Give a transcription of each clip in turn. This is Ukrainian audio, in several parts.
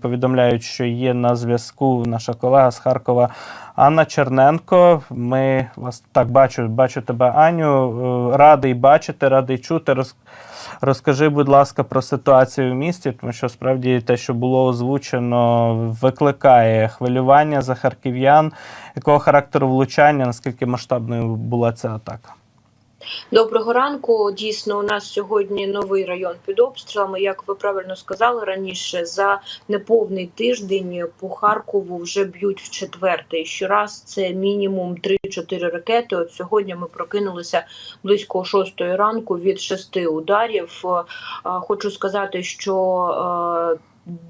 повідомляють, що є на зв'язку наша колега з Харкова Анна Черненко. Ми вас так бачу, бачу тебе, Аню. Е, Радий бачити, радий чути. Роз... Розкажи, будь ласка, про ситуацію в місті, тому що справді те, що було озвучено, викликає хвилювання за харків'ян. Якого характеру влучання, наскільки масштабною була ця атака? Доброго ранку. Дійсно, у нас сьогодні новий район під обстрілами. Як ви правильно сказали раніше, за неповний тиждень по Харкову вже б'ють в четвертий. Щораз це мінімум 3-4 ракети. От сьогодні ми прокинулися близько 6 ранку від шести ударів. Хочу сказати, що.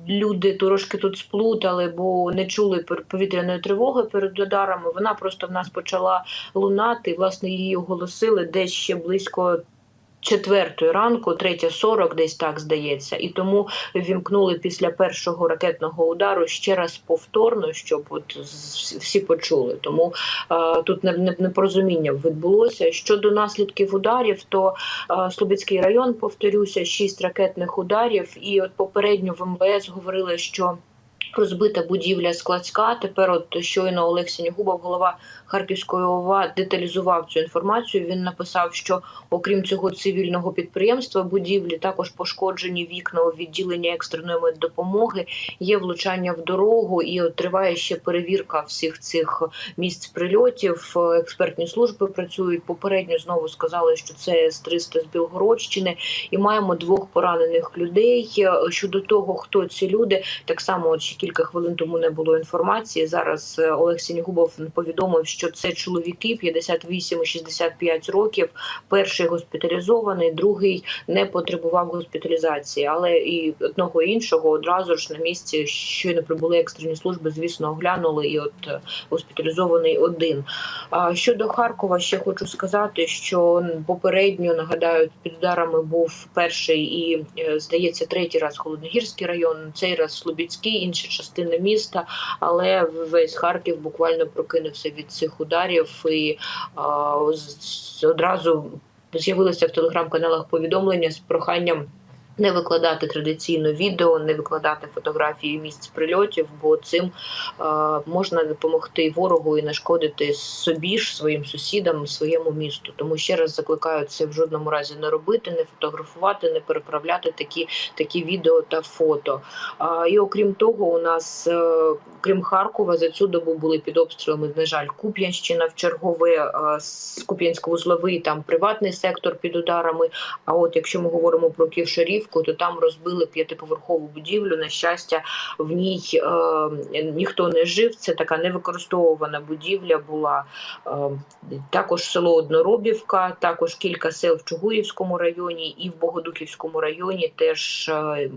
Люди трошки тут сплутали, бо не чули повітряної тривоги перед ударами. Вона просто в нас почала лунати. Власне, її оголосили десь ще близько четвертої ранку, третя сорок, десь так здається. І тому вімкнули після першого ракетного удару ще раз повторно, щоб от всі почули. Тому е, тут не- не- непорозуміння відбулося. Щодо наслідків ударів, то е, Слобідський район, повторюся, шість ракетних ударів. І от попередньо в МВС говорили, що. Розбита будівля складська. Тепер, от щойно Олег Сінігубов, голова Харківської ОВА, деталізував цю інформацію. Він написав, що окрім цього цивільного підприємства, будівлі також пошкоджені вікна у відділення екстреної меддопомоги. Є влучання в дорогу, і от триває ще перевірка всіх цих місць прильотів. Експертні служби працюють. Попередньо знову сказали, що це С-300 з Білгородщини, і маємо двох поранених людей. Щодо того, хто ці люди, так само ще кілька хвилин тому не було інформації. Зараз е, Олег Сінігубов повідомив, що це чоловіки 58 і 65 років. Перший госпіталізований, другий не потребував госпіталізації, але і одного і іншого одразу ж на місці щойно прибули екстрені служби. Звісно, оглянули, і от е, госпіталізований один. Щодо Харкова, ще хочу сказати, що попередньо нагадаю, під ударами був перший і е, здається третій раз Холодногірський район, цей раз Слобідський, інші частини міста. Але весь Харків буквально прокинувся від цих ударів і а, одразу з'явилися в телеграм-каналах повідомлення з проханням. Не викладати традиційно відео, не викладати фотографії місць прильотів, бо цим е, можна допомогти ворогу і нашкодити собі ж, своїм сусідам, своєму місту. Тому ще раз закликаю це в жодному разі не робити, не фотографувати, не переправляти такі, такі відео та фото. А, і окрім того, у нас, е, крім Харкова, за цю добу були під обстрілами, на жаль, Куп'янщина в чергове е, з Куп'янсько-Вузловий, там приватний сектор під ударами. А от якщо ми говоримо про Ківшарівку, то там розбили п'ятиповерхову будівлю. На щастя, в ній е, ніхто не жив. Це така невикористовувана будівля була. Е, також село Одноробівка, також кілька сел в Чугуївському районі і в Богодухівському районі теж е,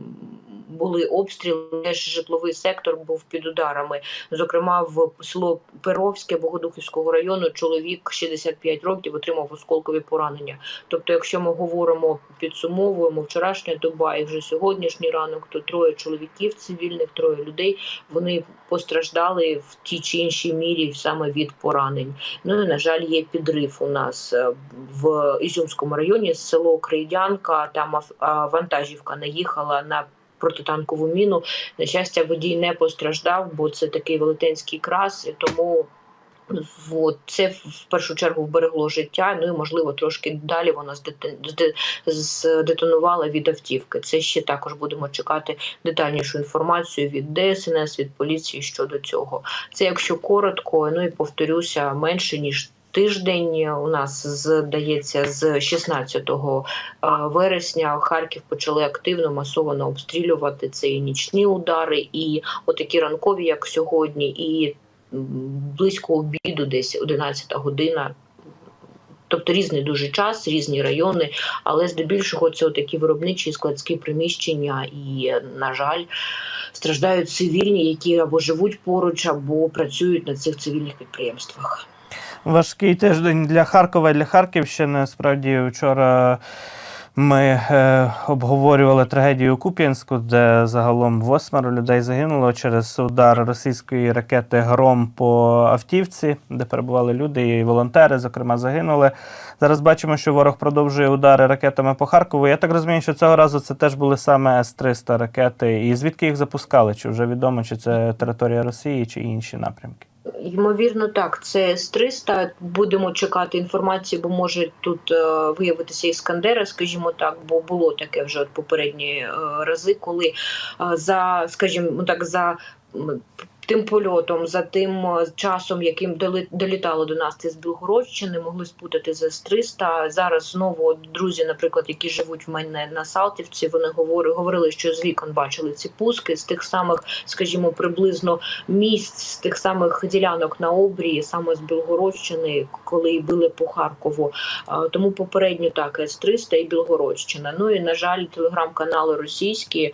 були обстріли. Теж житловий сектор був під ударами. Зокрема, в село Перовське Богодухівського району чоловік 65 років отримав осколкові поранення. Тобто, якщо ми говоримо, підсумовуємо вчорашня доба і вже сьогоднішній ранок, то троє чоловіків цивільних, троє людей вони постраждали в тій чи іншій мірі саме від поранень. Ну і на жаль, є підрив у нас е, в Ізюмському районі село Крейдянка. Там вантажівка наїхала на. Протитанкову міну на щастя, водій не постраждав, бо це такий велетенський крас, тому От, це в першу чергу вберегло життя. Ну і можливо трошки далі вона здетонувала від автівки. Це ще також будемо чекати детальнішу інформацію від ДСНС, від поліції щодо цього. Це якщо коротко, ну і повторюся, менше ніж. Тиждень у нас здається з 16 вересня Харків почали активно масово обстрілювати це і нічні удари, і отакі ранкові, як сьогодні, і близько обіду, десь 11 година. Тобто різний дуже час, різні райони, але здебільшого це такі виробничі складські приміщення, і, на жаль, страждають цивільні, які або живуть поруч, або працюють на цих цивільних підприємствах. Важкий тиждень для Харкова і для Харківщини. Справді вчора Ми е, обговорювали трагедію Куп'янську, де загалом восьмеро людей загинуло через удар російської ракети Гром по автівці, де перебували люди, і волонтери, зокрема, загинули. Зараз бачимо, що ворог продовжує удари ракетами по Харкову. Я так розумію, що цього разу це теж були саме С-300 ракети. І звідки їх запускали? Чи вже відомо, чи це територія Росії, чи інші напрямки? Ймовірно, так. Це з 300. Будемо чекати інформації, бо може тут е, виявитися іскандера, скажімо так, бо було таке вже от попередні е, рази, коли е, за, скажімо так, за. Тим польотом, за тим е, часом, яким долітало до нас це з Білгородщини, могли спутати з С-300. Зараз знову друзі, наприклад, які живуть в мене на Салтівці, вони говорили, говорили, що з вікон бачили ці пуски з тих самих, скажімо, приблизно місць з тих самих ділянок на обрії, саме з Білгородщини, коли били по Харкову. Тому попередньо так С-300 і Білгородщина. Ну і на жаль, телеграм-канали російські.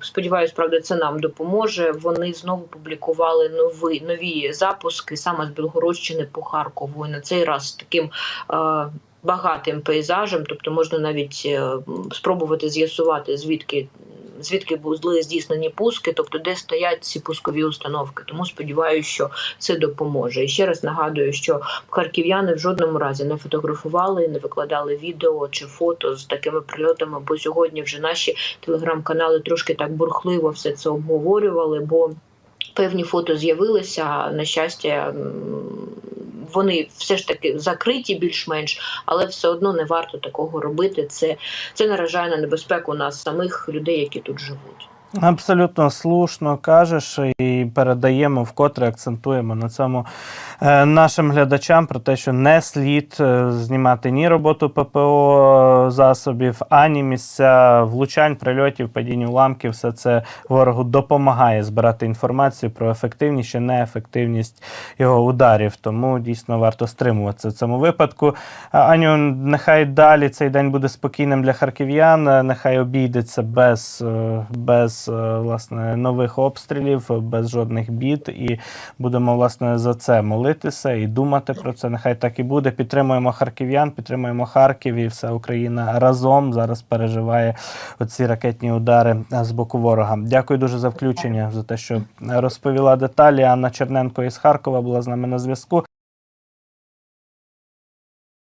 Сподіваюсь, правда, це нам допоможе. Вони знову публікували нові нові запуски саме з Білгородщини по Харкову. І на цей раз з таким. а, Багатим пейзажем, тобто можна навіть е, спробувати з'ясувати, звідки звідки були здійснені пуски, тобто де стоять ці пускові установки. Тому сподіваюся, що це допоможе. І ще раз нагадую, що харків'яни в жодному разі не фотографували, не викладали відео чи фото з такими прильотами. Бо сьогодні вже наші телеграм-канали трошки так бурхливо все це обговорювали. бо Певні фото з'явилися. На щастя, вони все ж таки закриті більш-менш, але все одно не варто такого робити. Це, це наражає на небезпеку нас самих людей, які тут живуть. Абсолютно слушно кажеш і передаємо вкотре акцентуємо на цьому е, нашим глядачам про те, що не слід е, знімати ні роботу ППО засобів, ані місця влучань, прильотів, падінь уламків. Все це ворогу допомагає збирати інформацію про ефективність чи неефективність його ударів. Тому дійсно варто стримуватися в цьому випадку. Аню, нехай далі цей день буде спокійним для харків'ян, е, нехай обійдеться без, е, без е, власне, нових обстрілів, без жодних бід. І будемо власне за це молитися і думати про це. Нехай так і буде. Підтримуємо харків'ян, підтримуємо Харків і вся Україна разом зараз переживає оці ракетні удари е, з боку ворога. Дякую дуже за включення, за те, що розповіла деталі. Анна Черненко із Харкова була з нами на зв'язку.